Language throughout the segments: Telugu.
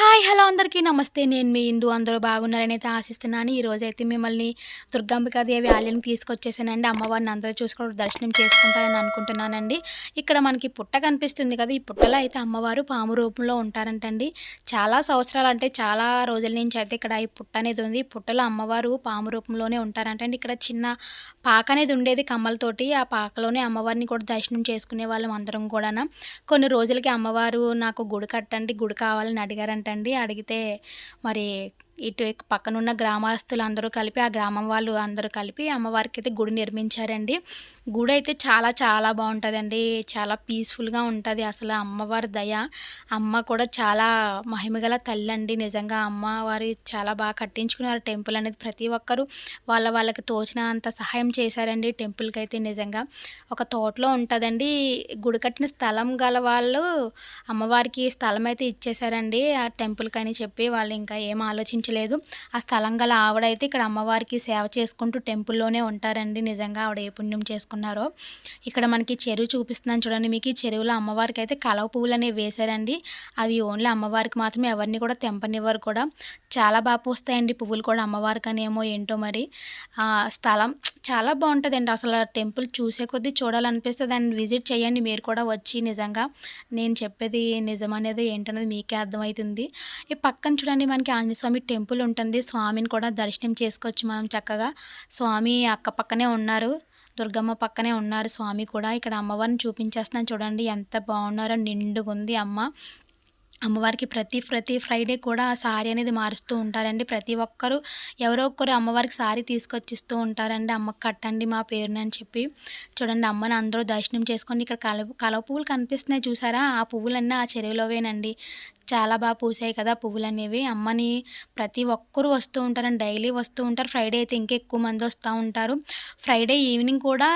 హాయ్ హలో అందరికీ నమస్తే. నేను మీ ఇందు. అందరూ బాగున్నారని అయితే ఆశిస్తున్నాను. ఈరోజు అయితే మిమ్మల్ని దుర్గాంబికా దేవి ఆలయానికి తీసుకొచ్చేసానండి. అమ్మవారిని అందరూ చూసుకొని దర్శనం చేసుకుంటారని అనుకుంటున్నానండి. ఇక్కడ మనకి పుట్ట కనిపిస్తుంది కదా ఈ పుట్టలో అయితే అమ్మవారు పాము రూపంలో ఉంటారంటండి. చాలా సంవత్సరాలు అంటే చాలా రోజుల నుంచి అయితే ఇక్కడ ఈ పుట్ట అనేది ఉంది. పుట్టలో అమ్మవారు పాము రూపంలోనే ఉంటారంటండి. ఇక్కడ చిన్న పాక అనేది ఉండేది కమ్మలతోటి. ఆ పాకలోనే అమ్మవారిని కూడా దర్శనం చేసుకునే వాళ్ళం అందరం కూడా కొన్ని రోజులకి అమ్మవారు నాకు గుడి కట్టండి గుడి కావాలని అడిగారంట అండి అడిగితే మరి ఇటు పక్కనున్న గ్రామస్తులు అందరూ కలిపి ఆ గ్రామం వాళ్ళు అందరూ కలిపి అమ్మవారికి అయితే గుడి నిర్మించారండి. గుడి అయితే చాలా చాలా బాగుంటుందండి. చాలా పీస్ఫుల్గా ఉంటుంది. అసలు అమ్మవారి దయ అమ్మ కూడా చాలా మహిమగల తల్లి అండి నిజంగా అమ్మవారి చాలా బాగా కట్టించుకున్నారు. టెంపుల్ అనేది ప్రతి ఒక్కరూ వాళ్ళ వాళ్ళకి తోచిన అంత సహాయం చేశారండి. టెంపుల్కి అయితే నిజంగా ఒక తోటలో ఉంటుందండి. గుడి కట్టిన స్థలం గల వాళ్ళు అమ్మవారికి స్థలం అయితే ఇచ్చేసారండి ఆ టెంపుల్కి అని చెప్పి వాళ్ళు ఇంకా ఏం ఆలోచించారు లేదు ఆ స్థలం గల ఆవిడైతే ఇక్కడ అమ్మవారికి సేవ చేసుకుంటూ టెంపుల్లోనే ఉంటారండి. నిజంగా ఆవిడ ఏ పుణ్యం చేసుకున్నారో. ఇక్కడ మనకి చెరువు చూపిస్తున్నాను చూడండి. మీకు ఈ చెరువులో అమ్మవారికి అయితే కలవ పువ్వులు అనేవి వేశారండి. అవి ఓన్లీ అమ్మవారికి మాత్రమే ఎవరిని కూడా తెంపనివ్వరు కూడా. చాలా బాగా పూస్తాయండి పువ్వులు కూడా అమ్మవారికి అనేమో ఏంటో మరి. స్థలం చాలా బాగుంటుందండి. అసలు టెంపుల్ చూసే కొద్దీ చూడాలనిపిస్తే దాన్ని విజిట్ చేయండి. మీరు కూడా వచ్చి నిజంగా నేను చెప్పేది నిజం అనేది ఏంటనేది మీకే అర్థమవుతుంది. ఈ పక్కన చూడండి మనకి ఆంజనేయస్వామి టెంపుల్ టెంపుల్ ఉంటుంది స్వామిని కూడా దర్శనం చేసుకోవచ్చు మనం చక్కగా. స్వామి అక్క పక్కనే ఉన్నారు. దుర్గమ్మ పక్కనే ఉన్నారు. స్వామి కూడా ఇక్కడ అమ్మవారిని చూపించేస్తున్నాను చూడండి. ఎంత బాగున్నారో నిండుగుంది అమ్మ. అమ్మవారికి ప్రతి ప్రతి ఫ్రైడే కూడా ఆ సారీ అనేది మారుస్తూ ఉంటారండి. ప్రతి ఒక్కరు ఎవరో ఒక్కరు అమ్మవారికి సారీ తీసుకొచ్చిస్తూ ఉంటారండి. అమ్మకి కట్టండి మా పేరునని చెప్పి. చూడండి అమ్మని అందరూ దర్శనం చేసుకొని ఇక్కడ కల కలవ పువ్వులు కనిపిస్తున్నాయి చూసారా? ఆ పువ్వులన్నీ ఆ చెరువులోవేనండి. చాలా బాగా పూసాయి కదా పువ్వులు అనేవి అమ్మని ప్రతి ఒక్కరూ వస్తూ ఉంటారని డైలీ వస్తూ ఉంటారు. ఫ్రైడే అయితే ఇంకా ఎక్కువ మంది వస్తూ ఉంటారు. ఫ్రైడే ఈవినింగ్ కూడా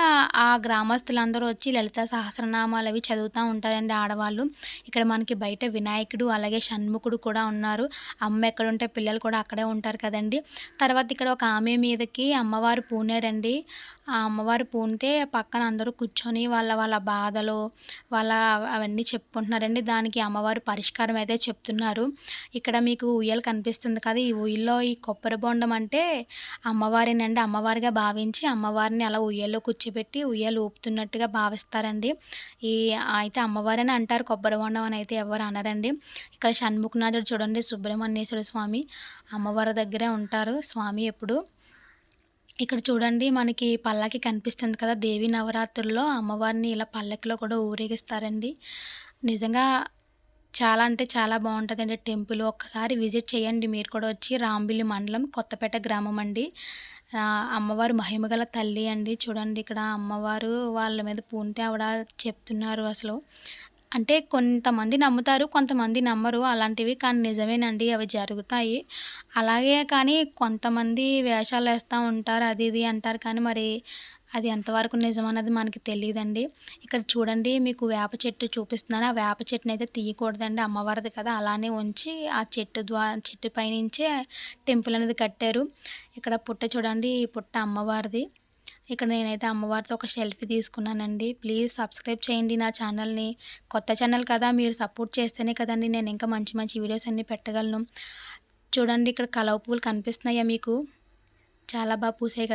ఆ గ్రామస్తులందరూ వచ్చి లలిత సహస్రనామాలు అవి చదువుతూ ఉంటారండి ఆడవాళ్ళు. ఇక్కడ మనకి బయట వినాయకుడు అలాగే షణ్ముఖుడు కూడా ఉన్నారు. అమ్మ ఎక్కడ ఉంటే పిల్లలు కూడా అక్కడే ఉంటారు కదండి. తర్వాత ఇక్కడ ఒక ఆమె మీదకి అమ్మవారు పూనారండి. ఆ అమ్మవారు పూనితే పక్కన అందరూ కూర్చొని వాళ్ళ వాళ్ళ బాధలు వాళ్ళ అవన్నీ చెప్పుకుంటున్నారండి. దానికి అమ్మవారు పరిష్కారం అయితే చెప్తున్నారు. ఇక్కడ మీకు ఉయ్యలు కనిపిస్తుంది కదా ఈ ఉయ్యలో ఈ కొబ్బరి బొండం అంటే అమ్మవారినండి. అమ్మవారిగా భావించి అమ్మవారిని అలా ఉయ్యల్లో కూర్చోబెట్టి ఉయ్యలు ఊపుతున్నట్టుగా భావిస్తారండి. ఈ అయితే అమ్మవారిని అంటారు కొబ్బరి బొండం అని అయితే ఎవరు అనరండి. ఇక్కడ షణ్ముఖనాథుడు చూడండి సుబ్రహ్మణ్యేశ్వర స్వామి అమ్మవారి దగ్గరే ఉంటారు. స్వామి ఎప్పుడు? ఇక్కడ చూడండి మనకి పల్లకి కనిపిస్తుంది కదా దేవి నవరాత్రుల్లో అమ్మవారిని ఇలా పల్లకిలో కూడా ఊరేగిస్తారండి. నిజంగా చాలా అంటే చాలా బాగుంటుందండి టెంపుల్. ఒక్కసారి విజిట్ చేయండి మీరు కూడా వచ్చి రాంబిల్లి మండలం కొత్తపేట గ్రామం అండి. అమ్మవారు మహిమగల తల్లి అండి. చూడండి ఇక్కడ అమ్మవారు వాళ్ళ మీద పూనితే ఆవిడ చెప్తున్నారు అసలు. అంటే కొంతమంది నమ్ముతారు కొంతమంది నమ్మరు అలాంటివి కానీ నిజమేనండి అవి జరుగుతాయి. అలాగే కానీ కొంతమంది వేషాలు వేస్తూ ఉంటారు అది ఇది అంటారు కానీ మరి అది ఎంతవరకు నిజమన్నది మనకి తెలియదండి ఇక్కడ చూడండి మీకు వేప చెట్టు చూపిస్తున్నాను. ఆ వేప చెట్టుని అయితే తీయకూడదండి. అమ్మవారిది కదా అలానే ఉంచి ఆ చెట్టు ద్వారా చెట్టు పైనుంచే టెంపుల్ అనేది కట్టారు. ఇక్కడ పుట్ట చూడండి ఈ పుట్ట అమ్మవారిది. ఇక్కడ నేనైతే అమ్మవారితో ఒక సెల్ఫీ తీసుకున్నానండి. ప్లీజ్ సబ్స్క్రైబ్ చేయండి నా ఛానల్ని. కొత్త ఛానల్ కదా మీరు సపోర్ట్ చేస్తేనే కదండి నేను ఇంకా మంచి మంచి వీడియోస్ అన్నీ పెట్టగలను. చూడండి ఇక్కడ కలవ పువ్వులు కనిపిస్తున్నాయా మీకు? చాలా బాగా పూసాయి కదా.